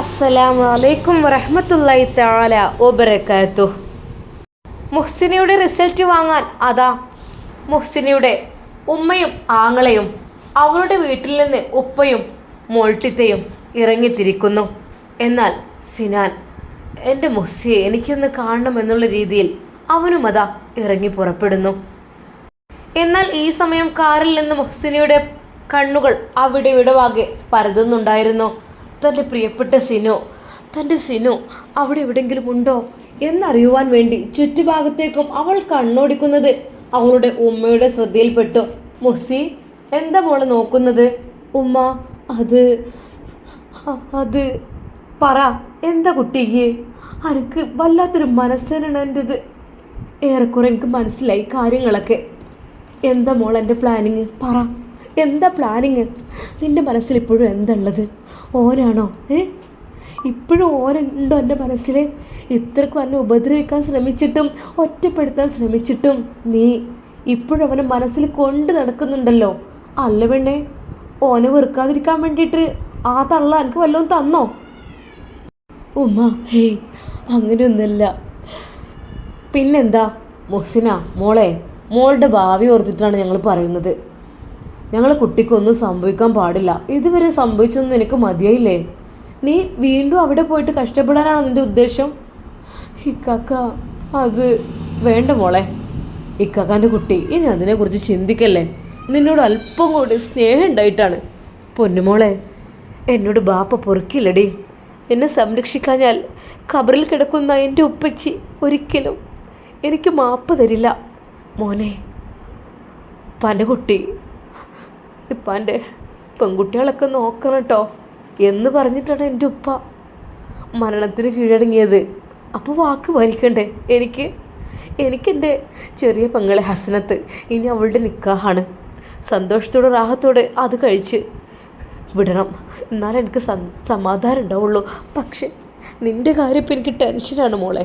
അസ്സലാമു അലൈക്കും വറഹമത്തല്ലായി താല വബറകാതുഹു. മുഹ്സിനയുടെ റിസൾട്ട് വാങ്ങാൻ അതാ മുഹ്സിനയുടെ ഉമ്മയും ആങ്ങളയും അവളുടെ വീട്ടിൽ നിന്ന് ഉപ്പയും മോൾട്ടിത്തയും ഇറങ്ങിത്തിരിക്കുന്നു. എന്നാൽ സിനാൻ എന്റെ മുഹ്സിയെ എനിക്കൊന്ന് കാണണമെന്നുള്ള രീതിയിൽ അവനും അതാ ഇറങ്ങി പുറപ്പെടുന്നു. എന്നാൽ ഈ സമയം കാറിൽ നിന്ന് മുഹ്സിനയുടെ കണ്ണുകൾ അവിടെ വിടവാകെ പരതുന്നുണ്ടായിരുന്നു. തന്റെ പ്രിയപ്പെട്ട സിനു തന്റെ സിനു അവിടെ എവിടെയെങ്കിലും ഉണ്ടോ എന്നറിയുവാൻ വേണ്ടി ചുറ്റുഭാഗത്തേക്കും അവൾ കണ്ണോടിക്കുന്നത് അവളുടെ ഉമ്മയുടെ ശ്രദ്ധയിൽപ്പെട്ടു. മുസി എന്താ മോളെ നോക്കുന്നത്? ഉമ്മ അത് അത്. പറ എന്താ കുട്ടിക്ക്? അനക്ക് വല്ലാത്തൊരു മനസ്സനാണ് എന്റെത് ഏറെക്കുറെ എനിക്ക് മനസ്സിലായി കാര്യങ്ങളൊക്കെ. എന്താ മോൾ എന്റെ പ്ലാനിങ് പറ. എന്താ പ്ലാനിങ് നിന്റെ മനസ്സിൽ ഇപ്പോഴും എന്തുള്ളത്? ഓനാണോ? ഏ? ഇപ്പോഴും ഓനുണ്ടോ എന്റെ മനസ്സിൽ? ഇത്രക്കും എന്നെ ഉപദ്രവിക്കാൻ ശ്രമിച്ചിട്ടും ഒറ്റപ്പെടുത്താൻ ശ്രമിച്ചിട്ടും നീ ഇപ്പോഴും അവനെ മനസ്സിൽ കൊണ്ട് നടക്കുന്നുണ്ടല്ലോ. അല്ല പെണ്ണേ ഓനെ വെറുക്കാതിരിക്കാൻ വേണ്ടിയിട്ട് ആ തള്ള എനിക്ക് വല്ലതും തന്നോ? ഉമ്മ ഹേയ് അങ്ങനെയൊന്നുമില്ല. പിന്നെന്താ? മുഹ്സിന മോളെ മോളുടെ ഭാവി ഓർത്തിട്ടാണ് ഞങ്ങൾ പറയുന്നത്. ഞങ്ങളെ കുട്ടിക്കൊന്നും സംഭവിക്കാൻ പാടില്ല. ഇതുവരെ സംഭവിച്ചൊന്നും എനിക്ക് മതിയായില്ലേ? നീ വീണ്ടും അവിടെ പോയിട്ട് കഷ്ടപ്പെടാനാണ് നിന്റെ ഉദ്ദേശം? ഇക്കാക്ക അത് വേണ്ട മോളെ. ഇക്കാക്കാന്റെ കുട്ടി ഇനി അതിനെക്കുറിച്ച് ചിന്തിക്കല്ലേ? നിന്നോട് അല്പം കൂടി സ്നേഹം ഉണ്ടായിട്ടാണ്. പൊന്നുമോളെ എന്നോട് ബാപ്പ പൊറുക്കില്ലടി. എന്നെ സംരക്ഷിക്കാഞ്ഞാൽ ഖബറിൽ കിടക്കുന്ന എന്റെ ഉപ്പച്ചി ഒരിക്കലും എനിക്ക് മാപ്പ് തരില്ല. മോനെ പന്റെ കുട്ടി ഇപ്പാന്റെ പെൺകുട്ടികളൊക്കെ നോക്കണം കേട്ടോ എന്ന് പറഞ്ഞിട്ടാണ് എന്റെ ഉപ്പ മരണത്തിന് കീഴടങ്ങിയത്. അപ്പോൾ വാക്ക് വലിക്കണ്ടേ? എനിക്ക് എനിക്കെന്റെ ചെറിയ പെങ്ങളെ ഹസനത്ത് ഇനി അവളുടെ നിക്കാഹാണ്. സന്തോഷത്തോടെ റാഹത്തോടെ അത് കഴിച്ച് വിടണം. എന്നാലും എനിക്ക് സമാധാനം ഉണ്ടാവുള്ളൂ. പക്ഷേ നിന്റെ കാര്യം ഇപ്പം എനിക്ക് ടെൻഷനാണ് മോളെ.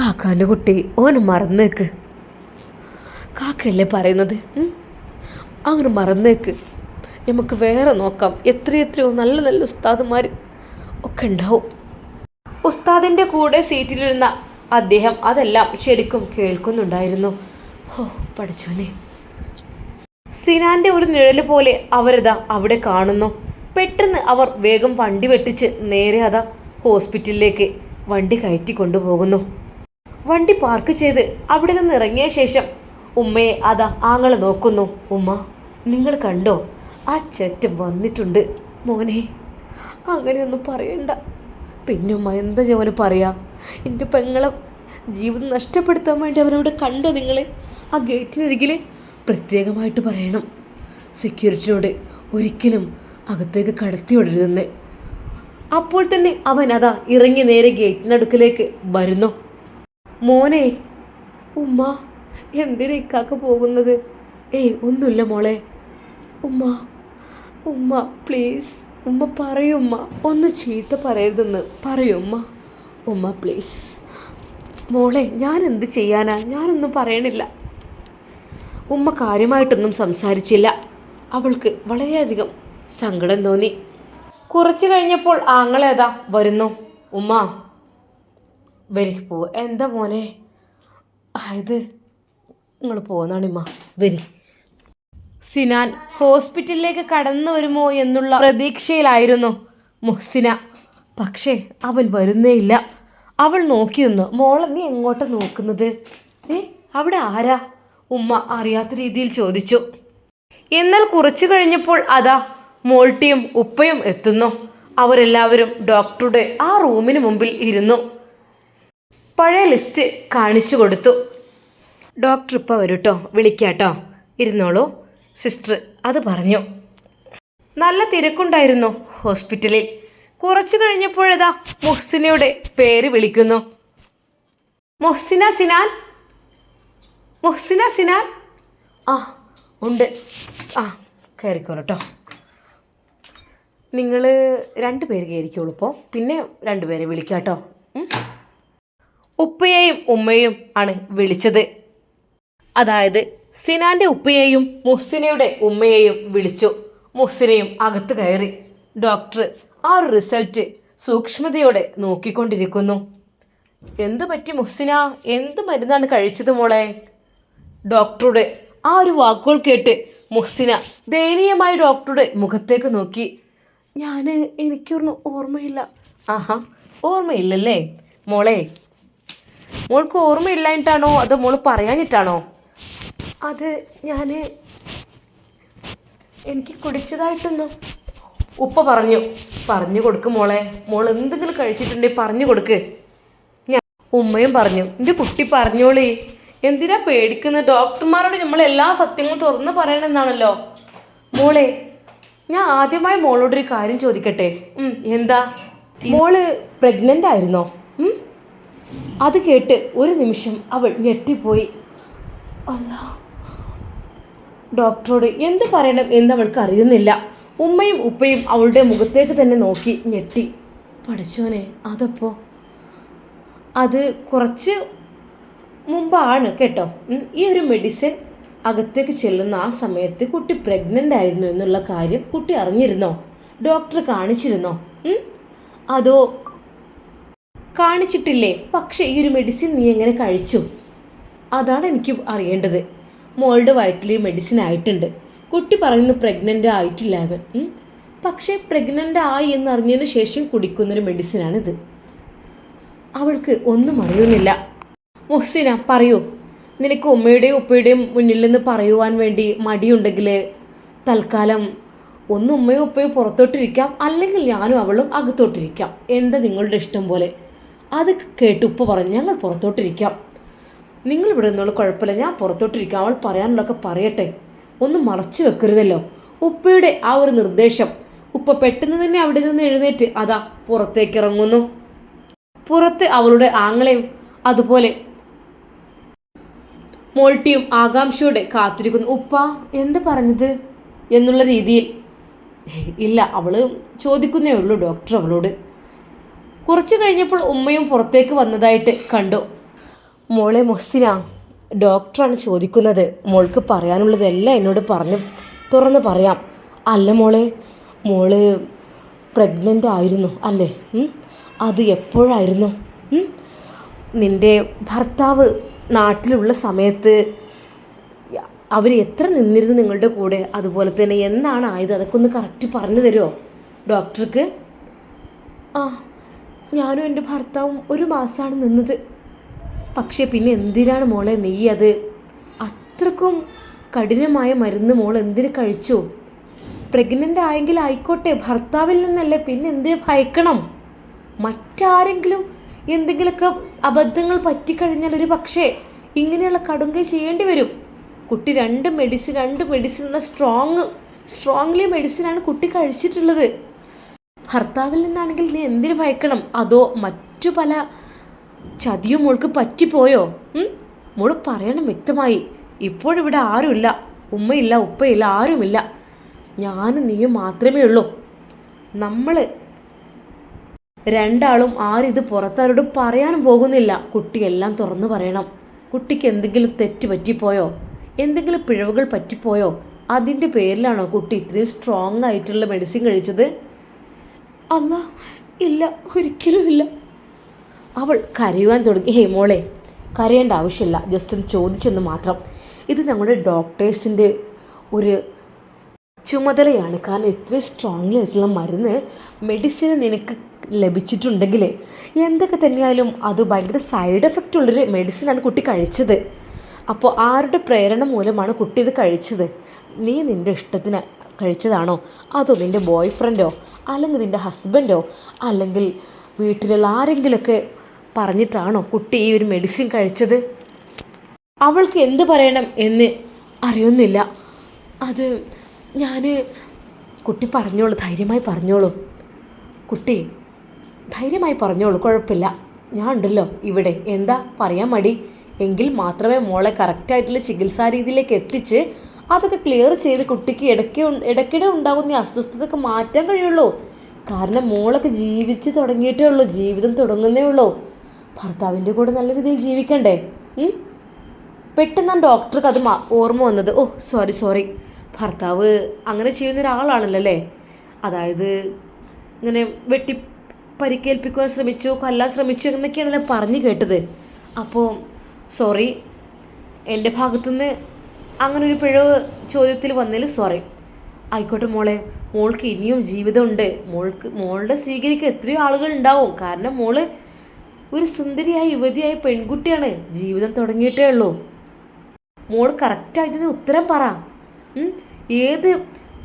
കാക്കാന്റെ കുട്ടി ഓന് മറന്നേക്ക്. കാക്കയല്ലേ പറയുന്നത്? അങ്ങനെ മറന്നേക്ക്. നമുക്ക് വേറെ നോക്കാം. എത്രയെത്രയോ നല്ല നല്ല ഉസ്താദുമാർ ഒക്കെ ഉണ്ടാവും. ഉസ്താദിന്റെ കൂടെ സീറ്റിലിരുന്ന അദ്ദേഹം അതെല്ലാം ശരിക്കും കേൾക്കുന്നുണ്ടായിരുന്നു. ഓ പഠിച്ചോനെ സിനാന്റെ ഒരു നിഴൽ പോലെ അവരതാ അവിടെ കാണുന്നു. പെട്ടെന്ന് അവർ വേഗം വണ്ടി വെട്ടിച്ച് നേരെ അതാ ഹോസ്പിറ്റലിലേക്ക് വണ്ടി കയറ്റി കൊണ്ടുപോകുന്നു. വണ്ടി പാർക്ക് ചെയ്ത് അവിടെ നിന്ന് ഇറങ്ങിയ ശേഷം ഉമ്മയെ അതാ ആങ്ങളെ നോക്കുന്നു. ഉമ്മ നിങ്ങൾ കണ്ടോ? ആ ചെറ്റ വന്നിട്ടുണ്ട്. മോനെ അങ്ങനെയൊന്നും പറയണ്ട. പിന്നെ ഉമ്മ എന്താ ജോന് പറയാം? എന്റെ പെങ്ങളെ ജീവിതം നഷ്ടപ്പെടുത്താൻ വേണ്ടി അവനവിടെ കണ്ടോ നിങ്ങൾ ആ ഗേറ്റിനരികിൽ പ്രത്യേകമായിട്ട് പറയണം. സെക്യൂരിറ്റിയോട് ഒരിക്കലും അകത്തേക്ക് കടത്തി വിടരുതെന്ന്. അപ്പോൾ തന്നെ അവൻ അതാ ഇറങ്ങി നേരെ ഗേറ്റിനടുക്കിലേക്ക് വരുന്നു. മോനെ ഉമ്മ എന്തിനാ ഇക്കാക്ക പോകുന്നത്? ഏയ് ഒന്നുമില്ല മോളെ. ഉമ്മ ഉമ്മ പ്ലീസ് ഉമ്മ പറയുമ്മ ഒന്ന് ചീത്ത പറയരുതെന്ന് പറയുമ്മ ഉമ്മ. ഉമ്മ പ്ലീസ് മോളെ ഞാൻ എന്ത് ചെയ്യാനാ? ഞാനൊന്നും പറയണില്ല. ഉമ്മ കാര്യമായിട്ടൊന്നും സംസാരിച്ചില്ല. അവൾക്ക് വളരെയധികം സങ്കടം തോന്നി. കുറച്ച് കഴിഞ്ഞപ്പോൾ ആങ്ങളേതാ വരുന്നു. ഉമ്മ. വരി പോ. എന്താ മോനെ? ഇത്. നിങ്ങൾ പോകുന്നാണിമ്മ വരി. സിനാൻ ഹോസ്പിറ്റലിലേക്ക് കടന്നു വരുമോ എന്നുള്ള പ്രതീക്ഷയിലായിരുന്നു മുഹ്സിന. പക്ഷേ അവൻ വരുന്നേയില്ല. അവൾ നോക്കി നിന്നു. മോളെ നീ എങ്ങോട്ടാ നോക്കുന്നത്? ഏ അവിടെ ആരാ? ഉമ്മ അറിയാത്ത രീതിയിൽ ചോദിച്ചു. എന്നാൽ കുറച്ചു കഴിഞ്ഞപ്പോൾ അതാ മോൾട്ടിയും ഉപ്പയും എത്തുന്നു. അവരെല്ലാവരും ഡോക്ടറുടെ ആ റൂമിന് മുമ്പിൽ ഇരുന്നു. പഴയ ലിസ്റ്റ് കാണിച്ചു കൊടുത്തു. ഡോക്ടർ ഇപ്പോൾ വരൂട്ടോ. കേട്ടോ വിളിക്കാട്ടോ. ഇരുന്നോളൂ. സിസ്റ്റർ അത് പറഞ്ഞു. നല്ല തിരക്കുണ്ടായിരുന്നു ഹോസ്പിറ്റലിൽ. കുറച്ചു കഴിഞ്ഞപ്പോഴതാ മുഹ്സിനയുടെ പേര് വിളിക്കുന്നു. മുഹ്സിന സിനാൻ മുഹ്സിന സിനാൻ ആ ഉണ്ട്. ആ കയറിക്കോളൂ നിങ്ങൾ രണ്ട് പേര് കയറിക്കോളൂ ഇപ്പോൾ പിന്നെ രണ്ട് പേരെ വിളിക്കാം കേട്ടോ. ഉപ്പയെയും ഉമ്മയും ആണ് വിളിച്ചത്. അതായത് സിനാന്റെ ഉപ്പയെയും മുഹ്സിനയുടെ ഉമ്മയെയും വിളിച്ചു. മുഹ്സിനയും അകത്ത് കയറി. ഡോക്ടർ ആ ഒരു റിസൾട്ട് സൂക്ഷ്മതയോടെ നോക്കിക്കൊണ്ടിരിക്കുന്നു. എന്തു പറ്റി മുഹ്സിന? എന്ത് മരുന്നാണ് കഴിച്ചത് മോളെ? ഡോക്ടറുടെ ആ ഒരു വാക്കുകൾ കേട്ട് മുഹ്സിന ദയനീയമായി ഡോക്ടറുടെ മുഖത്തേക്ക് നോക്കി. ഞാൻ എനിക്കൊന്നും ഓർമ്മയില്ല. ആഹാ ഓർമ്മയില്ലല്ലേ? മോളെ മോൾക്ക് ഓർമ്മയില്ലായിട്ടാണോ അതോ മോൾ പറയാനിട്ടാണോ അത് ഞാൻ എനിക്ക് കുടിച്ചതായിട്ടൊന്നും ഉപ്പ പറഞ്ഞു. പറഞ്ഞു കൊടുക്ക് മോളെ. മോൾ എന്തെങ്കിലും കഴിച്ചിട്ടുണ്ടെങ്കിൽ പറഞ്ഞു കൊടുക്ക്. ഞാൻ ഉമ്മയും പറഞ്ഞു. എന്റെ കുട്ടി പറഞ്ഞോളി. എന്തിനാ പേടിക്കുന്നത് ഡോക്ടർമാരോട് നമ്മൾ എല്ലാ സത്യങ്ങളും തുറന്ന് പറയണമെന്നാണല്ലോ മോളെ ഞാൻ ആദ്യമായി മോളോടൊരു കാര്യം ചോദിക്കട്ടെ? എന്താ? മോൾ പ്രഗ്നന്റ് ആയിരുന്നോ? അത് കേട്ട് ഒരു നിമിഷം അവൾ ഞെട്ടിപ്പോയി. അല്ലാ ഡോക്ടറോട് എന്ത് പറയണം എന്ന് അവൾക്ക് അറിയുന്നില്ല. ഉമ്മയും ഉപ്പയും അവളുടെ മുഖത്തേക്ക് തന്നെ നോക്കി ഞെട്ടി. പഠിച്ചോനെ അതപ്പോ? അത് കുറച്ച് മുമ്പാണ് കേട്ടോ. ഈ ഒരു മെഡിസിൻ അകത്തേക്ക് ചെല്ലുന്ന ആ സമയത്ത് കുട്ടി പ്രഗ്നന്റ് ആയിരുന്നു എന്നുള്ള കാര്യം കുട്ടി അറിഞ്ഞിരുന്നോ? ഡോക്ടർ കാണിച്ചിരുന്നോ? അതോ കാണിച്ചിട്ടില്ലേ? പക്ഷേ ഈ ഒരു മെഡിസിൻ നീ എങ്ങനെ കഴിച്ചു? അതാണ് എനിക്ക് അറിയേണ്ടത്. മോളുടെ വയറ്റിൽ മെഡിസിൻ ആയിട്ടുണ്ട്. കുട്ടി പറയുന്നു പ്രഗ്നന്റ് ആയിട്ടില്ല എന്ന് പക്ഷേ പ്രഗ്നന്റ് ആയി എന്നറിഞ്ഞതിന് ശേഷം കുടിക്കുന്നൊരു മെഡിസിനാണിത് അവൾക്ക് ഒന്നും അറിയുന്നില്ല. മുഹ്സിന പറയൂ. നിനക്ക് ഉമ്മയുടെയും ഉപ്പയുടെയും മുന്നിൽ നിന്ന് പറയുവാൻ വേണ്ടി മടിയുണ്ടെങ്കിൽ തൽക്കാലം ഒന്ന് ഉമ്മയും ഉപ്പയും പുറത്തോട്ടിരിക്കാം അല്ലെങ്കിൽ ഞാനും അവളും അകത്തോട്ടിരിക്കാം. എന്താ നിങ്ങളുടെ ഇഷ്ടം പോലെ? അത് കേട്ട് ഉപ്പ പറഞ്ഞു ഞങ്ങൾ പുറത്തോട്ടിരിക്കാം. നിങ്ങൾ ഇവിടെ നിന്നുള്ള കുഴപ്പമില്ല ഞാൻ പുറത്തോട്ടിരിക്കാം. അവൾ പറയാനുള്ളതൊക്കെ പറയട്ടെ. ഒന്ന് മറച്ചു വെക്കരുതല്ലോ. ഉപ്പയുടെ ആ ഒരു നിർദ്ദേശം ഉപ്പ പെട്ടെന്ന് തന്നെ അവിടെ നിന്ന് എഴുന്നേറ്റ് അതാ പുറത്തേക്ക് ഇറങ്ങുന്നു. പുറത്ത് അവളുടെ ആങ്ങളെയും അതുപോലെ മോൾട്ടിയും ആകാംക്ഷയോടെ കാത്തിരിക്കുന്നു. ഉപ്പ എന്ത് പറഞ്ഞത്? എന്നുള്ള രീതിയിൽ. ഇല്ല അവൾ ചോദിക്കുന്നേ ഉള്ളൂ ഡോക്ടർ അവളോട്. കുറച്ച് കഴിഞ്ഞപ്പോൾ ഉമ്മയും പുറത്തേക്ക് വന്നതായിട്ട് കണ്ടു. മോളെ മൊസിന ഡോക്ടറാണ് ചോദിക്കുന്നത്. മോൾക്ക് പറയാനുള്ളതെല്ലാം എന്നോട് പറഞ്ഞ് തുറന്ന് പറയാം. അല്ല മോളെ മോൾ പ്രഗ്നന്റ് ആയിരുന്നു അല്ലേ? അത് എപ്പോഴായിരുന്നു? നിന്റെ ഭർത്താവ് നാട്ടിലുള്ള സമയത്ത് അവർ എത്ര നിന്നിരുന്നു നിങ്ങളുടെ കൂടെ? അതുപോലെ തന്നെ എന്താണ് ആയത്? അതൊക്കെ ഒന്ന് കറക്റ്റ് പറഞ്ഞു തരുമോ ഡോക്ടർക്ക് ആ ഞാനും എന്റെ ഭർത്താവും ഒരു മാസമാണ് നിന്നത്. പക്ഷേ പിന്നെ എന്തിനാണ് മോളെ നീ അത് അത്രക്കും കഠിനമായ മരുന്ന് മോൾ എന്തിനു കഴിച്ചു? പ്രഗ്നന്റ് ആയെങ്കിൽ ആയിക്കോട്ടെ ഭർത്താവിൽ നിന്നല്ലേ പിന്നെ എന്തിനു ഭയക്കണം? മറ്റാരെങ്കിലും എന്തെങ്കിലുമൊക്കെ അബദ്ധങ്ങൾ പറ്റിക്കഴിഞ്ഞാൽ ഒരു പക്ഷേ ഇങ്ങനെയുള്ള കടുങ്കൈ ചെയ്യേണ്ടി വരും. കുട്ടി രണ്ട് മെഡിസിൻ രണ്ട് മെഡിസിൻ എന്ന സ്ട്രോങ് സ്ട്രോങ്ലി മെഡിസിനാണ് കുട്ടി കഴിച്ചിട്ടുള്ളത്. ഭർത്താവിൽ നിന്നാണെങ്കിൽ നീ എന്തിനു ഭയക്കണം? അതോ മറ്റു പല ചതിയും മോൾക്ക് പറ്റിപ്പോയോ? മോൾ പറയണം വ്യക്തമായി. ഇപ്പോഴിവിടെ ആരുമില്ല. ഉമ്മയില്ല ഉപ്പയില്ല ആരുമില്ല. ഞാനും നീയും മാത്രമേ ഉള്ളൂ. നമ്മൾ രണ്ടാളും ആരും ഇത് പുറത്താരോട് പറയാനും പോകുന്നില്ല. കുട്ടിയെല്ലാം തുറന്നു പറയണം. കുട്ടിക്ക് എന്തെങ്കിലും തെറ്റ് പറ്റിപ്പോയോ? എന്തെങ്കിലും പിഴവുകൾ പറ്റിപ്പോയോ? അതിന്റെ പേരിലാണോ കുട്ടി ഇത്രയും സ്ട്രോങ് ആയിട്ടുള്ള മെഡിസിൻ കഴിച്ചത്? അല്ല ഇല്ല ഒരിക്കലും ഇല്ല. അവൾ കരയുവാൻ തുടങ്ങി. ഹേ മോളെ കരയേണ്ട ആവശ്യമില്ല. ജസ്റ്റ് ഒന്ന് ചോദിച്ചെന്ന് മാത്രം. ഇത് ഞങ്ങളുടെ ഡോക്ടേഴ്സിന്റെ ഒരു ചുമതലയാണ്. കാരണം ഇത്രയും സ്ട്രോങ്ലി ആയിട്ടുള്ള മരുന്ന് മെഡിസിൻ നിനക്ക് ലഭിച്ചിട്ടുണ്ടെങ്കിൽ എന്തൊക്കെ തന്നെയായാലും അത് ഭയങ്കര സൈഡ് എഫക്റ്റ് ഉള്ളൊരു മെഡിസിനാണ് കുട്ടി കഴിച്ചത്. അപ്പോൾ ആരുടെ പ്രേരണ മൂലമാണ് കുട്ടി ഇത് കഴിച്ചത്? നീ നിന്റെ ഇഷ്ടത്തിന് കഴിച്ചതാണോ? അതോ നിന്റെ ബോയ് ഫ്രണ്ടോ അല്ലെങ്കിൽ നിന്റെ ഹസ്ബൻഡോ അല്ലെങ്കിൽ വീട്ടിലുള്ള ആരെങ്കിലുമൊക്കെ പറഞ്ഞിട്ടാണോ കുട്ടി ഈ ഒരു മെഡിസിൻ കഴിച്ചത്? അവൾക്ക് എന്ത് പറയണം എന്ന് അറിയുന്നില്ല. അത് ഞാൻ കുട്ടി പറഞ്ഞോളൂ ധൈര്യമായി പറഞ്ഞോളൂ. കുട്ടി ധൈര്യമായി പറഞ്ഞോളൂ കുഴപ്പമില്ല. ഞാൻ ഉണ്ടല്ലോ ഇവിടെ. എന്താ പറയാൻ മടി? എങ്കിൽ മാത്രമേ മോളെ കറക്റ്റായിട്ടുള്ള ചികിത്സാ രീതിയിലേക്ക് എത്തിച്ച് അതൊക്കെ ക്ലിയർ ചെയ്ത് കുട്ടിക്ക് ഇടയ്ക്ക് ഇടയ്ക്കിടെ ഉണ്ടാകുന്ന ഈ അസ്വസ്ഥതയൊക്കെ മാറ്റാൻ കഴിയുള്ളൂ. കാരണം മോളൊക്കെ ജീവിച്ച് തുടങ്ങിയിട്ടേ ഉള്ളൂ ജീവിതം തുടങ്ങുന്നേ ഉള്ളൂ. ഭർത്താവിന്റെ കൂടെ നല്ല രീതിയിൽ ജീവിക്കണ്ടേ? പെട്ടെന്ന് ഡോക്ടർക്ക് അത് ഓർമ്മ വന്നത്. ഓ സോറി സോറി ഭർത്താവ് അങ്ങനെ ചെയ്യുന്ന ഒരാളാണല്ലോ അല്ലേ അതായത് ഇങ്ങനെ വെട്ടി പരിക്കേൽപ്പിക്കുവാൻ ശ്രമിച്ചു കൊല്ലാൻ ശ്രമിച്ചു എന്നൊക്കെയാണല്ലോ പറഞ്ഞു കേട്ടത്. അപ്പോൾ സോറി എന്റെ ഭാഗത്തുനിന്ന് അങ്ങനെ ഒരു പിഴവ് ചോദ്യത്തിൽ വന്നതിൽ സോറി ആയിക്കോട്ടെ മോളെ. മോൾക്ക് ഇനിയും ജീവിതമുണ്ട്. മോൾക്ക് മോളുടെ സ്വീകരിക്കാൻ എത്രയോ ആളുകൾ ഉണ്ടാവും. കാരണം മോൾ ഒരു സുന്ദരിയായ യുവതിയായ പെൺകുട്ടിയാണ് ജീവിതം തുടങ്ങിയിട്ടേ ഉള്ളൂ. മോൾ കറക്റ്റായിട്ട് ഉത്തരം പറ? ഏത്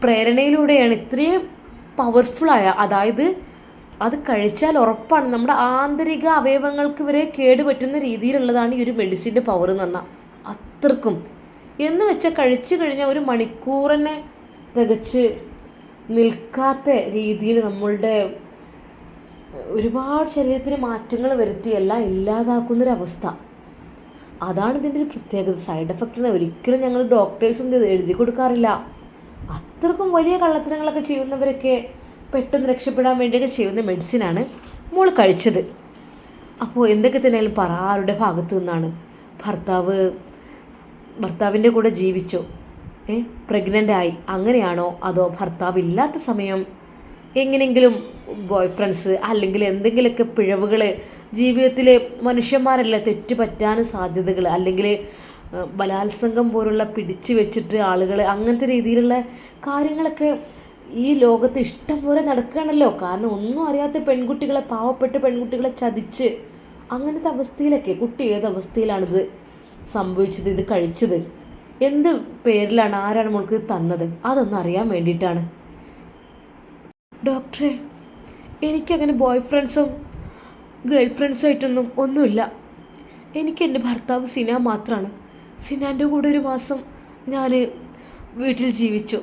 പ്രേരണയിലൂടെയാണ് ഇത്രയും പവർഫുള്ളായ അതായത് അത് കഴിച്ചാൽ ഉറപ്പാണ്. നമ്മുടെ ആന്തരിക അവയവങ്ങൾക്ക് വരെ കേടുപറ്റുന്ന രീതിയിലുള്ളതാണ് ഈ ഒരു മെഡിസിന്റെ പവർ എന്ന് പറഞ്ഞാൽ അത്രക്കും. എന്ന് വെച്ചാൽ കഴിച്ചു കഴിഞ്ഞാൽ ഒരു മണിക്കൂറിനെ തികച്ച് നിൽക്കാത്ത രീതിയിൽ നമ്മളുടെ ഒരുപാട് ശരീരത്തിന് മാറ്റങ്ങൾ വരുത്തിയല്ല ഇല്ലാതാക്കുന്നൊരവസ്ഥ. അതാണ് ഇതിന്റെ ഒരു പ്രത്യേകത. സൈഡ് എഫക്റ്റിനെ ഒരിക്കലും ഞങ്ങൾ ഡോക്ടേഴ്സ് ഒന്നും എഴുതി കൊടുക്കാറില്ല. അത്രക്കും വലിയ കള്ളത്തരങ്ങളൊക്കെ ചെയ്യുന്നവരൊക്കെ പെട്ടെന്ന് രക്ഷപ്പെടാൻ വേണ്ടിയൊക്കെ ചെയ്യുന്ന മെഡിസിനാണ് മോൾ കഴിച്ചത്. അപ്പോൾ എന്തൊക്കെ തന്നെയാലും പറ ആരുടെ ഭാഗത്തു നിന്നാണ്? ഭർത്താവ് ഭർത്താവിന്റെ കൂടെ ജീവിച്ചോ? ഏ? പ്രഗ്നന്റ് ആയി അങ്ങനെയാണോ? അതോ ഭർത്താവ് ഇല്ലാത്ത സമയം എങ്ങനെയെങ്കിലും ബോയ് ഫ്രണ്ട്സ് അല്ലെങ്കിൽ എന്തെങ്കിലുമൊക്കെ പിഴവുകൾ ജീവിതത്തിൽ മനുഷ്യന്മാരല്ല തെറ്റ് പറ്റാനും സാധ്യതകൾ അല്ലെങ്കിൽ ബലാത്സംഗം പോലുള്ള പിടിച്ചു വെച്ചിട്ട് ആളുകൾ അങ്ങനത്തെ രീതിയിലുള്ള കാര്യങ്ങളൊക്കെ ഈ ലോകത്ത് ഇഷ്ടം പോലെ നടക്കുകയാണല്ലോ. കാരണം ഒന്നും അറിയാത്ത പെൺകുട്ടികളെ പാവപ്പെട്ട് പെൺകുട്ടികളെ ചതിച്ച് അങ്ങനത്തെ അവസ്ഥയിലൊക്കെ കുട്ടി ഏത് അവസ്ഥയിലാണിത് സംഭവിച്ചത് ഇത് കഴിച്ചത്? എന്ത് പേരിലാണ് ആരാണ് മോൾക്ക് തന്നത്? അതൊന്നും അറിയാൻ വേണ്ടിയിട്ടാണ്. ഡോക്ടറെ എനിക്കങ്ങനെ ബോയ് ഫ്രണ്ട്സും ഗേൾ ഫ്രണ്ട്സും ആയിട്ടൊന്നും ഒന്നുമില്ല. എനിക്ക് എന്റെ ഭർത്താവ് സിന മാത്രമാണ് സിനാന്റെ കൂടെ ഒരു മാസം ഞാൻ വീട്ടിൽ ജീവിച്ചു.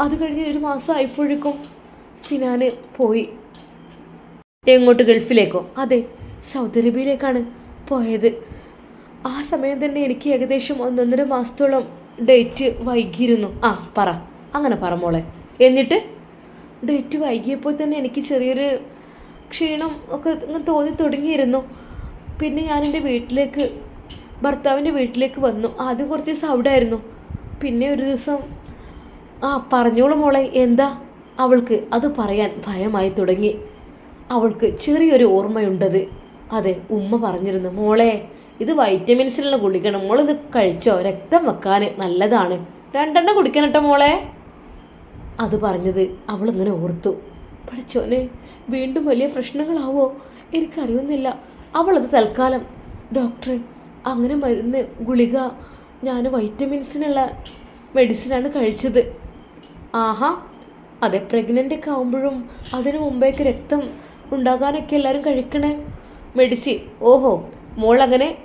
അത് കഴിഞ്ഞ് ഒരു മാസം ആയപ്പോഴേക്കും സിനാൻ പോയി. എങ്ങോട്ട് ഗൾഫിലേക്കോ? അതെ സൗദി അറേബ്യയിലേക്കാണ് പോയത്. ആ സമയം തന്നെ എനിക്ക് ഏകദേശം ഒന്നൊന്നര മാസത്തോളം ഡേറ്റ് വൈകിയിരുന്നു. ആ പറ. അങ്ങനെ പറ മോളെ. എന്നിട്ട്? ഡേറ്റ് വൈകിയപ്പോൾ തന്നെ എനിക്ക് ചെറിയൊരു ക്ഷീണം ഒക്കെ ഇങ്ങനെ തോന്നി തുടങ്ങിയിരുന്നു. പിന്നെ ഞാൻ എന്റെ വീട്ടിലേക്ക് ഭർത്താവിന്റെ വീട്ടിലേക്ക് വന്നു. ആദ്യം കുറച്ച് ദിവസം അവിടെ ആയിരുന്നു പിന്നെ ഒരു ദിവസം ആ പറഞ്ഞോളൂ മോളെ എന്താ? അവൾക്ക് അത് പറയാൻ ഭയമായി തുടങ്ങി. അവൾക്ക് ചെറിയൊരു ഓർമ്മയുണ്ടത്. അതെ ഉമ്മ പറഞ്ഞിരുന്നു മോളെ ഇത് വൈറ്റമിൻസിനുള്ള ഗുളികയാണ്. മോളിത് കഴിച്ചോ? രക്തം വെക്കാൻ നല്ലതാണ്. രണ്ടെണ്ണം കുടിക്കണം കേട്ടോ മോളെ. അത് പറഞ്ഞത് അവളിങ്ങനെ ഓർത്തു. പഠിച്ചോനെ വീണ്ടും വലിയ പ്രശ്നങ്ങളാവോ? എനിക്കറിയുന്നില്ല. അവളത് തൽക്കാലം. ഡോക്ടറെ അങ്ങനെ മരുന്ന് ഗുളിക ഞാൻ വൈറ്റമിൻസിനുള്ള മെഡിസിനാണ് കഴിച്ചത്. ആഹാ അതെ പ്രഗ്നന്റ് ഒക്കെ ആകുമ്പോഴും അതിനു മുമ്പേക്ക് രക്തം ഉണ്ടാകാനൊക്കെ എല്ലാവരും കഴിക്കണേ? മെഡിസിൻ ഓഹോ മോൾ അങ്ങനെ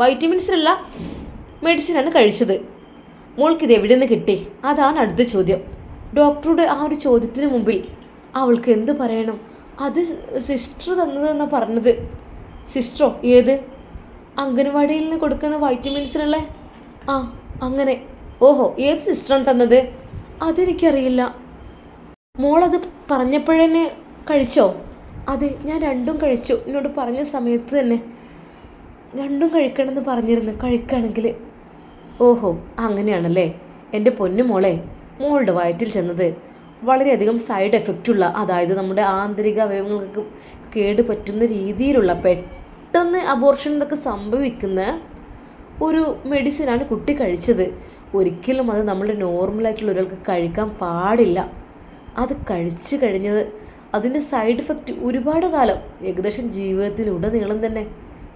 വൈറ്റമിൻസിനുള്ള മെഡിസിനാണ് കഴിച്ചത്. മോൾക്കിത് എവിടെ നിന്ന് കിട്ടി? അതാണ് അടുത്ത ചോദ്യം. ഡോക്ടറുടെ ആ ഒരു ചോദ്യത്തിന് മുമ്പിൽ അവൾക്ക് എന്ത് പറയണം? അത് സിസ്റ്റർ തന്നതെന്ന പറഞ്ഞത്. സിസ്റ്ററോ? ഏത്? അംഗൻവാടിയിൽ നിന്ന് കൊടുക്കുന്ന വൈറ്റമിൻസിനുള്ള ആ അങ്ങനെ. ഓഹോ ഏത് സിസ്റ്ററാണ് തന്നത്? അതെനിക്കറിയില്ല. മോളത് പറഞ്ഞപ്പോഴന്നെ കഴിച്ചോ? അതെ ഞാൻ രണ്ടും കഴിച്ചു. എന്നോട് പറഞ്ഞ സമയത്ത് തന്നെ രണ്ടും കഴിക്കണമെന്ന് പറഞ്ഞിരുന്നു കഴിക്കുകയാണെങ്കിൽ. ഓഹോ അങ്ങനെയാണല്ലേ. എന്റെ പൊന്നു മോളെ മോളുടെ വയറ്റിൽ ചെന്നത്. വളരെയധികം സൈഡ് എഫക്റ്റുള്ള അതായത് നമ്മുടെ ആന്തരിക അവയവങ്ങൾക്ക് കേട് പറ്റുന്ന രീതിയിലുള്ള പെട്ടെന്ന് അബോർഷൻ എന്നൊക്കെ സംഭവിക്കുന്ന ഒരു മെഡിസിനാണ് കുട്ടി കഴിച്ചത്. ഒരിക്കലും അത് നമ്മുടെ നോർമലായിട്ടുള്ള ഒരാൾക്ക് കഴിക്കാൻ പാടില്ല. അത് കഴിച്ചു കഴിഞ്ഞത് അതിന്റെ സൈഡ് എഫക്റ്റ് ഒരുപാട് കാലം ഏകദേശം ജീവിതത്തിലുടനീളം തന്നെ.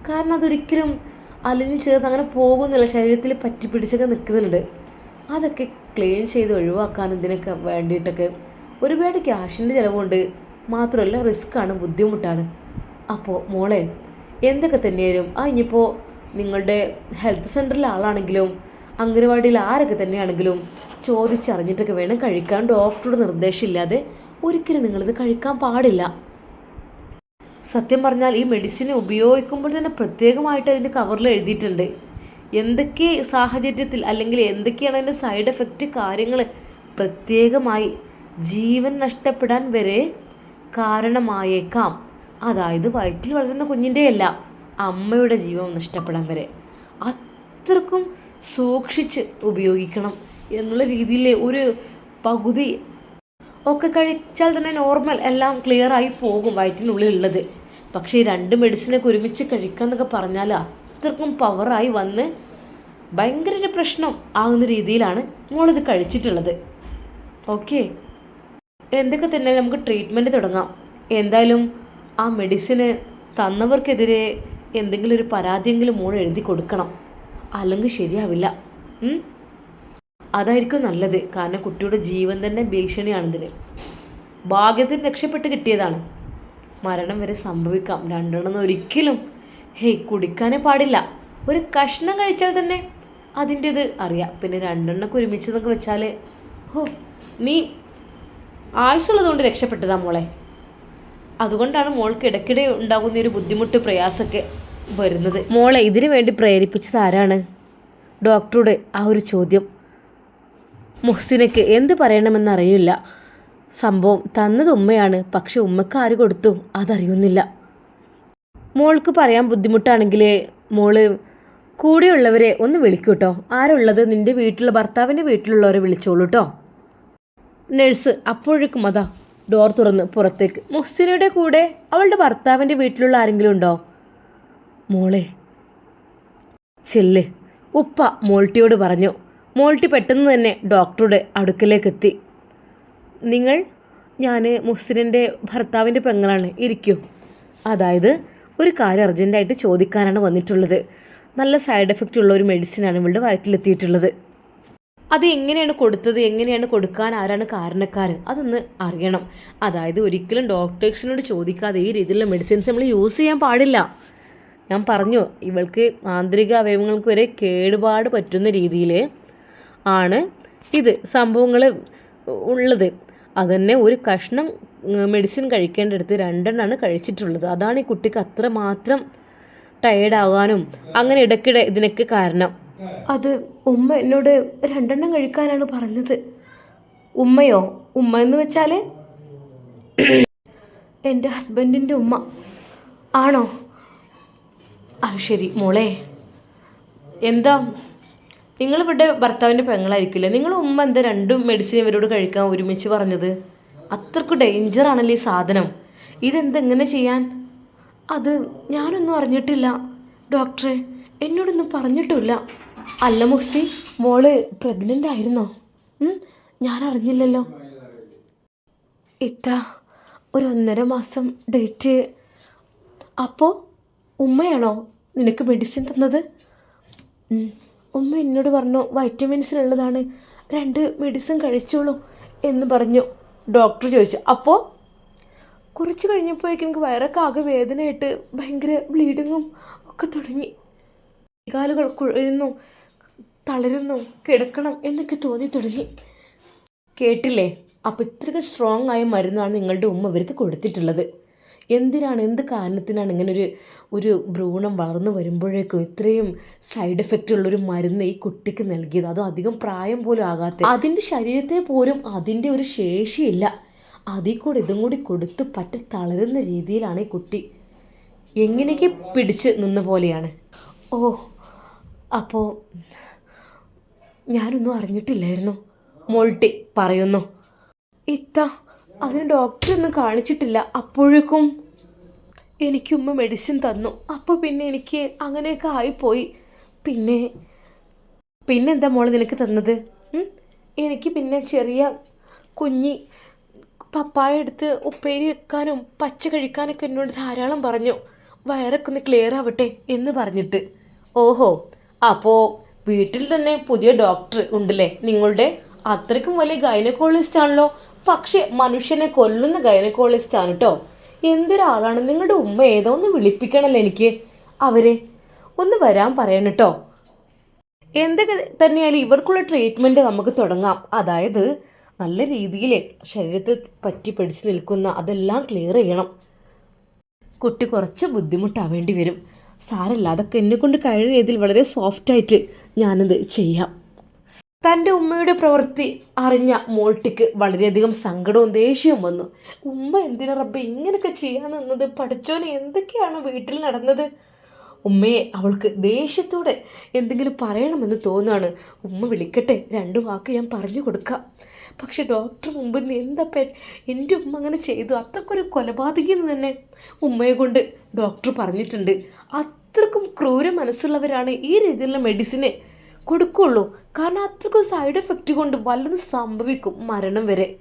കാരണം അതൊരിക്കലും അലിഞ്ഞു ചേർന്ന് അങ്ങനെ പോകുന്നില്ല. ശരീരത്തിൽ പറ്റിപ്പിടിച്ചൊക്കെ നിൽക്കുന്നുണ്ട്. അതൊക്കെ ക്ലീൻ ചെയ്ത് ഒഴിവാക്കാൻ ഇതിനൊക്കെ വേണ്ടിയിട്ടൊക്കെ ഒരുപാട് ക്യാഷിന്റെ ചിലവുണ്ട്. മാത്രമല്ല റിസ്ക്കാണ് ബുദ്ധിമുട്ടാണ്. അപ്പോൾ മോളെ എന്തൊക്കെ തന്നെയായാലും ആ ഇനിയിപ്പോൾ നിങ്ങളുടെ ഹെൽത്ത് സെന്ററിലെ ആളാണെങ്കിലും അംഗനവാടിയിൽ ആരൊക്കെ തന്നെയാണെങ്കിലും ചോദിച്ചറിഞ്ഞിട്ടൊക്കെ വേണം കഴിക്കാൻ. ഡോക്ടറുടെ നിർദ്ദേശമില്ലാതെ ഒരിക്കലും നിങ്ങളിത് കഴിക്കാൻ പാടില്ല. സത്യം പറഞ്ഞാൽ ഈ മെഡിസിൻ ഉപയോഗിക്കുമ്പോൾ തന്നെ പ്രത്യേകമായിട്ട് അതിന്റെ കവറിൽ എഴുതിയിട്ടുണ്ട്. എന്തൊക്കെ സാഹചര്യത്തിൽ അല്ലെങ്കിൽ എന്തൊക്കെയാണ് അതിന്റെ സൈഡ് എഫക്റ്റ് കാര്യങ്ങൾ പ്രത്യേകമായി ജീവൻ നഷ്ടപ്പെടാൻ വരെ കാരണമായേക്കാം. അതായത് വയറ്റിൽ വളരുന്ന കുഞ്ഞിന്റെ അല്ല അമ്മയുടെ ജീവൻ നഷ്ടപ്പെടാൻ വരെ. അത്രക്കും സൂക്ഷിച്ച് ഉപയോഗിക്കണം എന്നുള്ള രീതിയിൽ ഒരു പകുതി ഒക്കെ കഴിച്ചാൽ തന്നെ നോർമൽ എല്ലാം ക്ലിയർ ആയി പോകും വയറ്റിനുള്ളിൽ ഉള്ളത് പക്ഷേ ഈ രണ്ട് മെഡിസിനൊക്കെ ഒരുമിച്ച് കഴിക്കുക എന്നൊക്കെ പറഞ്ഞാൽ അത്രക്കും പവറായി വന്ന് ഭയങ്കര ഒരു പ്രശ്നം ആകുന്ന രീതിയിലാണ് മോളിത് കഴിച്ചിട്ടുള്ളത്. ഓക്കെ എന്തൊക്കെ തന്നെ നമുക്ക് ട്രീറ്റ്മെന്റ് തുടങ്ങാം. എന്തായാലും ആ മെഡിസിന് തന്നവർക്കെതിരെ എന്തെങ്കിലും ഒരു പരാതിയെങ്കിലും മോൾ എഴുതി കൊടുക്കണം. അല്ലെങ്കിൽ ശരിയാവില്ല? അതായിരിക്കും നല്ലത്. കാരണം കുട്ടിയുടെ ജീവൻ തന്നെ ഭീഷണിയാണിതിന് ഭാഗ്യത്തിന് രക്ഷപ്പെട്ട് കിട്ടിയതാണ്. മരണം വരെ സംഭവിക്കാം. രണ്ടെണ്ണം ഒരിക്കലും ഹേയ് കുടിക്കാനേ പാടില്ല. ഒരു കഷ്ണം കഴിച്ചാൽ തന്നെ അതിന്റെ ഇത് അറിയാം. പിന്നെ രണ്ടെണ്ണമൊക്കെ ഒരുമിച്ചെന്നൊക്കെ വെച്ചാൽ ഓ നീ ആയുസുള്ളതുകൊണ്ട് രക്ഷപ്പെട്ടതാ മോളെ. അതുകൊണ്ടാണ് മോൾക്ക് ഇടയ്ക്കിടെ ഉണ്ടാകുന്ന ഒരു ബുദ്ധിമുട്ട് പ്രയാസമൊക്കെ വരുന്നത്. മോളെ ഇതിനു വേണ്ടി പ്രേരിപ്പിച്ചത് ആരാണ്? ഡോക്ടറുടെ ആ ഒരു ചോദ്യം. മുഹ്സിനയ്ക്ക് എന്ത് പറയണമെന്നറിയില്ല. സംഭവം തന്നത് ഉമ്മയാണ്. പക്ഷെ ഉമ്മക്ക് ആര് കൊടുത്തു? അതറിയുന്നില്ല. മോൾക്ക് പറയാൻ ബുദ്ധിമുട്ടാണെങ്കിൽ മോൾ കൂടെയുള്ളവരെ ഒന്ന് വിളിക്കൂ കേട്ടോ ആരുള്ളത്? നിന്റെ വീട്ടിലുള്ള ഭർത്താവിന്റെ വീട്ടിലുള്ളവരെ വിളിച്ചോളൂ കേട്ടോ നഴ്സ് അപ്പോഴേക്കും അതാ ഡോർ തുറന്ന് പുറത്തേക്ക്. മുഹ്സിനയുടെ കൂടെ അവളുടെ ഭർത്താവിന്റെ വീട്ടിലുള്ള ആരെങ്കിലും ഉണ്ടോ? മോളെ ചെല്ല്. ഉപ്പ മോൾട്ടിയോട് പറഞ്ഞു. മോൾട്ടി പെട്ടെന്ന് തന്നെ ഡോക്ടറുടെ അടുക്കലേക്ക് എത്തി നിങ്ങൾ ഞാൻ മുസ്ലിന്റെ ഭർത്താവിന്റെ പെങ്ങളാണ്. ഇരിക്കൂ. അതായത് ഒരു കാര്യം അർജന്റായിട്ട് ചോദിക്കാനാണ് വന്നിട്ടുള്ളത്. നല്ല സൈഡ് എഫക്റ്റ് ഉള്ള ഒരു മെഡിസിനാണ് ഇവളുടെ വയറ്റിലെത്തിയിട്ടുള്ളത്. അത് എങ്ങനെയാണ് കൊടുത്തത്? എങ്ങനെയാണ് കൊടുക്കാൻ? ആരാണ് കാരണക്കാരൻ? അതൊന്ന് അറിയണം. അതായത് ഒരിക്കലും ഡോക്ടേഴ്സിനോട് ചോദിക്കാതെ ഈ രീതിയിലുള്ള മെഡിസിൻസ് നമ്മൾ യൂസ് ചെയ്യാൻ പാടില്ല. ഞാൻ പറഞ്ഞു ഇവൾക്ക് ആന്തരിക അവയവങ്ങൾക്ക് വരെ കേടുപാട് പറ്റുന്ന രീതിയിൽ ആണ് ഇത് സംഭവങ്ങൾ ഉള്ളത്. അതന്നെ ഒരു കഷ്ണം മെഡിസിൻ കഴിക്കേണ്ടടുത്ത് രണ്ടെണ്ണമാണ് കഴിച്ചിട്ടുള്ളത്. അതാണ് ഈ കുട്ടിക്ക് അത്രമാത്രം ടയേർഡാകാനും അങ്ങനെ ഇടയ്ക്കിടെ ഇതിനൊക്കെ കാരണം. അത് ഉമ്മ എന്നോട് രണ്ടെണ്ണം കഴിക്കാനാണ് പറഞ്ഞത്. ഉമ്മയോ? ഉമ്മ എന്ന് വെച്ചാൽ എന്റെ ഹസ്ബൻഡിന്റെ ഉമ്മ. ആണോ? ആ ശരി മോളെ. എന്താ നിങ്ങൾ ഇവിടെ ഭർത്താവിന്റെ പെങ്ങളായിരിക്കില്ലേ? നിങ്ങൾ ഉമ്മ എന്താ രണ്ടും മെഡിസിൻ ഇവരോട് കഴിക്കാൻ ഒരുമിച്ച് പറഞ്ഞത്? അത്രയ്ക്ക് ഡേഞ്ചർ ആണല്ലേ ഈ സാധനം. ഇതെന്തെങ്ങനെ ചെയ്യാൻ? അത് ഞാനൊന്നും അറിഞ്ഞിട്ടില്ല. ഡോക്ടറെ എന്നോടൊന്നും പറഞ്ഞിട്ടില്ല അല്ല മുസി മോൾ പ്രഗ്നന്റ് ആയിരുന്നോ? ഞാൻ അറിഞ്ഞില്ലല്ലോ. ഇത്ത ഒരു ഒന്നര മാസം ഡേറ്റ് അപ്പോൾ ഉമ്മയാണോ നിനക്ക് മെഡിസിൻ തന്നത്. ഉമ്മ എന്നോട് പറഞ്ഞു വൈറ്റമിൻസിനുള്ളതാണ് രണ്ട് മെഡിസിൻ കഴിച്ചോളൂ എന്ന് പറഞ്ഞു. ഡോക്ടർ ചോദിച്ചു അപ്പോൾ കുറച്ച് കഴിഞ്ഞപ്പോഴേക്കും എനിക്ക് വയറൊക്കെ ആകെ വേദനയായിട്ട് ഭയങ്കര ബ്ലീഡിങ്ങും ഒക്കെ തുടങ്ങി. കാലുകൾ കുഴയുന്നു തളരുന്നു കിടക്കണം എന്നൊക്കെ തോന്നി തുടങ്ങി. കേട്ടില്ലേ? അപ്പോൾ ഇത്രയ്ക്ക് സ്ട്രോങ് ആയ മരുന്നാണ് നിങ്ങളുടെ ഉമ്മ ഇവർക്ക് കൊടുത്തിട്ടുള്ളത്. എന്തിനാണ് എന്ത് കാരണത്തിനാണ് ഇങ്ങനെ ഒരു ഒരു ഭ്രൂണം വളർന്നു വരുമ്പോഴേക്കും ഇത്രയും സൈഡ് എഫക്റ്റ് ഉള്ളൊരു മരുന്ന് ഈ കുട്ടിക്ക് നൽകിയത്? അതും അധികം പ്രായം പോലും ആകാത്ത അതിന്റെ ശരീരത്തെ പോലും അതിന്റെ ഒരു ശേഷിയില്ല. അതിൽ കൂടെ ഇതും കൂടി കൊടുത്ത് പറ്റി തളരുന്ന രീതിയിലാണ് ഈ കുട്ടി എങ്ങനെയൊക്കെ പിടിച്ച് നിന്ന പോലെയാണ്. ഓ അപ്പോൾ ഞാനൊന്നും അറിഞ്ഞിട്ടില്ലായിരുന്നു. മോൾട്ടി പറയുന്നു. ഇത്ത അതിന് ഡോക്ടറൊന്നും കാണിച്ചിട്ടില്ല. അപ്പോഴേക്കും എനിക്ക് ഉമ്മ മെഡിസിൻ തന്നു. അപ്പോൾ പിന്നെ എനിക്ക് അങ്ങനെയൊക്കെ ആയിപ്പോയി. പിന്നെ പിന്നെന്താ മോളെ നിനക്ക് തന്നത്? എനിക്ക് പിന്നെ ചെറിയ കുഞ്ഞി പപ്പായ എടുത്ത് ഉപ്പേരി വെക്കാനും പച്ച കഴിക്കാനൊക്കെ എന്നോട് ധാരാളം പറഞ്ഞു. വയറൊക്കെ ഒന്ന് ക്ലിയർ ആവട്ടെ എന്ന് പറഞ്ഞിട്ട്. ഓഹോ അപ്പോൾ വീട്ടിൽ തന്നെ പുതിയ ഡോക്ടർ ഉണ്ടല്ലേ? നിങ്ങളുടെ അത്രയ്ക്കും വലിയ ഗൈനക്കോളജിസ്റ്റ് ആണല്ലോ. പക്ഷെ മനുഷ്യനെ കൊല്ലുന്ന ഗൈനക്കോളജിസ്റ്റ് ആണ് കേട്ടോ എന്തൊരാളാണ്? നിങ്ങളുടെ ഉമ്മ ഏതോ ഒന്ന് വിളിപ്പിക്കണമല്ലോ എനിക്ക്. അവരെ ഒന്ന് വരാൻ പറയണം കേട്ടോ എന്തൊക്കെ തന്നെയായാലും ഇവർക്കുള്ള ട്രീറ്റ്മെന്റ് നമുക്ക് തുടങ്ങാം. അതായത് നല്ല രീതിയിൽ ശരീരത്തിൽ പറ്റി പിടിച്ച് നിൽക്കുന്ന അതെല്ലാം ക്ലിയർ ചെയ്യണം. കുട്ടി കുറച്ച് ബുദ്ധിമുട്ടാവേണ്ടി വരും. സാരല്ല അതൊക്കെ എന്നെ കൊണ്ട് കഴിയുന്ന രീതിയിൽ വളരെ സോഫ്റ്റായിട്ട് ഞാനത് ചെയ്യാം. തന്റെ ഉമ്മയുടെ പ്രവൃത്തി അറിഞ്ഞ മോൾട്ടിക്ക് വളരെയധികം സങ്കടവും ദേഷ്യവും വന്നു. ഉമ്മ എന്തിനാ റബ്ബ് ഇങ്ങനെയൊക്കെ ചെയ്യാൻ നിന്നത്? പഠിച്ചോന് എന്തൊക്കെയാണ് വീട്ടിൽ നടന്നത്? ഉമ്മയെ അവൾക്ക് ദേഷ്യത്തോടെ എന്തെങ്കിലും പറയണമെന്ന് തോന്നുകയാണ് ഉമ്മ വിളിക്കട്ടെ രണ്ട് വാക്ക് ഞാൻ പറഞ്ഞു കൊടുക്കാം. പക്ഷെ ഡോക്ടർ മുമ്പിൽ നിന്ന് എന്താ പെ എന്റെ ഉമ്മ അങ്ങനെ ചെയ്തു. അത്രക്കൊരു കൊലപാതകം തന്നെ ഉമ്മയെ കൊണ്ട് ഡോക്ടർ പറഞ്ഞിട്ടുണ്ട്. അത്രക്കും ക്രൂര മനസ്സുള്ളവരാണ് ഈ രീതിയിലുള്ള മെഡിസിന് കൊടുക്കുള്ളൂ. കാരണം അത്രക്കും സൈഡ് എഫക്റ്റ് കൊണ്ട് വല്ലതും സംഭവിക്കും മരണം വരെ.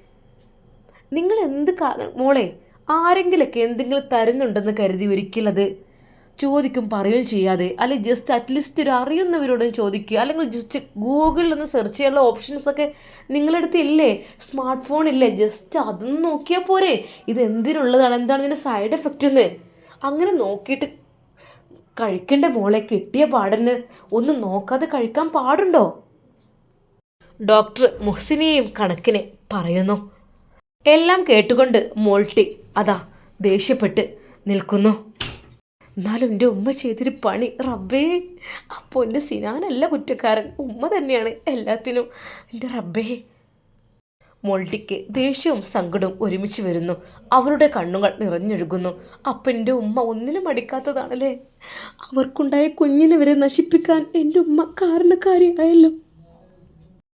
നിങ്ങൾ എന്ത് മോളെ ആരെങ്കിലൊക്കെ എന്തെങ്കിലും തരുന്നുണ്ടെന്ന് കരുതി ഒരിക്കലും അത് ചോദിക്കും പറയുകയും ചെയ്യാതെ. അല്ലെങ്കിൽ ജസ്റ്റ് അറ്റ്ലീസ്റ്റ് ഒരു അറിയുന്നവരോടും ചോദിക്കുക. അല്ലെങ്കിൽ ജസ്റ്റ് ഗൂഗിളിൽ ഒന്ന് സെർച്ച് ചെയ്യാനുള്ള ഓപ്ഷൻസ് ഒക്കെ നിങ്ങളുടെ അടുത്ത് ഇല്ലേ? സ്മാർട്ട് ഫോൺ ഇല്ലേ? ജസ്റ്റ് അതൊന്നും നോക്കിയാൽ പോരെ. ഇത് എന്തിനുള്ളതാണ്? എന്താണ് ഇതിന്റെ സൈഡ് എഫക്റ്റ് എന്ന്? അങ്ങനെ നോക്കിയിട്ട് കഴിക്കേണ്ട മോളെ കിട്ടിയ പാടന് ഒന്ന് നോക്കാതെ കഴിക്കാൻ പാടുണ്ടോ? ഡോക്ടർ മുഹ്സിനെയും കണക്കിനെ പറയുന്നു. എല്ലാം കേട്ടുകൊണ്ട് മോൾട്ടി അതാ ദേഷ്യപ്പെട്ട് നിൽക്കുന്നു. എന്നാലും എന്റെ ഉമ്മ ചെയ്തൊരു പണി റബ്ബേ. അപ്പോൾ എന്റെ സിനാനല്ല കുറ്റക്കാരൻ. ഉമ്മ തന്നെയാണ് എല്ലാത്തിനും എന്റെ റബ്ബേ. മോൾട്ടിക്ക് ദേഷ്യവും സങ്കടവും ഒരുമിച്ച് വരുന്നു. അവരുടെ കണ്ണുകൾ നിറഞ്ഞൊഴുകുന്നു. അപ്പന്റെ ഉമ്മ ഒന്നിനും അടിക്കാത്തതാണല്ലേ അവർക്കുണ്ടായ കുഞ്ഞിനെ വരെ നശിപ്പിക്കാൻ എന്റെ ഉമ്മ കാരണക്കാരിയായല്ലോ.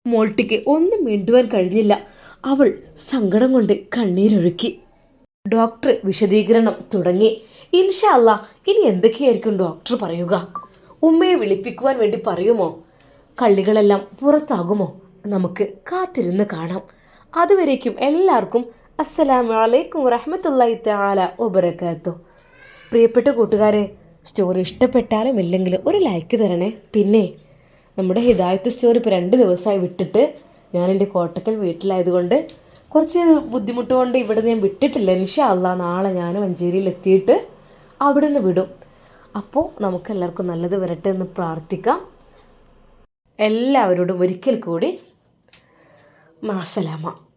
മോൾട്ടിക്ക് ഒന്നും മിണ്ടുവാൻ കഴിഞ്ഞില്ല. അവൾ സങ്കടം കൊണ്ട് കണ്ണീരൊഴുക്കി. ഡോക്ടർ വിശദീകരണം തുടങ്ങി. ഇൻഷല്ല ഇനി എന്തൊക്കെയായിരിക്കും ഡോക്ടർ പറയുക? ഉമ്മയെ വിളിപ്പിക്കുവാൻ വേണ്ടി പറയുമോ? കള്ളികളെല്ലാം പുറത്താകുമോ? നമുക്ക് കാത്തിരുന്ന് കാണാം. അതുവരേക്കും എല്ലാവർക്കും അസ്സലാമു അലൈക്കും വറഹമത്തല്ലാഹി തആല വബറകാതുഹു. പ്രിയപ്പെട്ട കൂട്ടുകാരെ സ്റ്റോറി ഇഷ്ടപ്പെട്ടാലും ഇല്ലെങ്കിലും ഒരു ലൈക്ക് തരണേ. പിന്നെ നമ്മുടെ ഹിദായത്ത് സ്റ്റോറി ഇപ്പോൾ രണ്ട് ദിവസമായി വിട്ടിട്ട് ഞാൻ എന്റെ കോട്ടക്കൽ വീട്ടിലായതുകൊണ്ട് കുറച്ച് ബുദ്ധിമുട്ട് കൊണ്ട് ഇവിടെ ഞാൻ വിട്ടിട്ടില്ല. ഇൻഷാ അല്ലാ നാളെ ഞാൻ മഞ്ചേരിയിൽ എത്തിയിട്ട് അവിടെ നിന്ന് വിടും. അപ്പോൾ നമുക്ക് എല്ലാവർക്കും നല്ലത് വരട്ടെ എന്ന് പ്രാർത്ഥിക്കാം. എല്ലാവരോടും ഒരിക്കൽ കൂടി mga salama.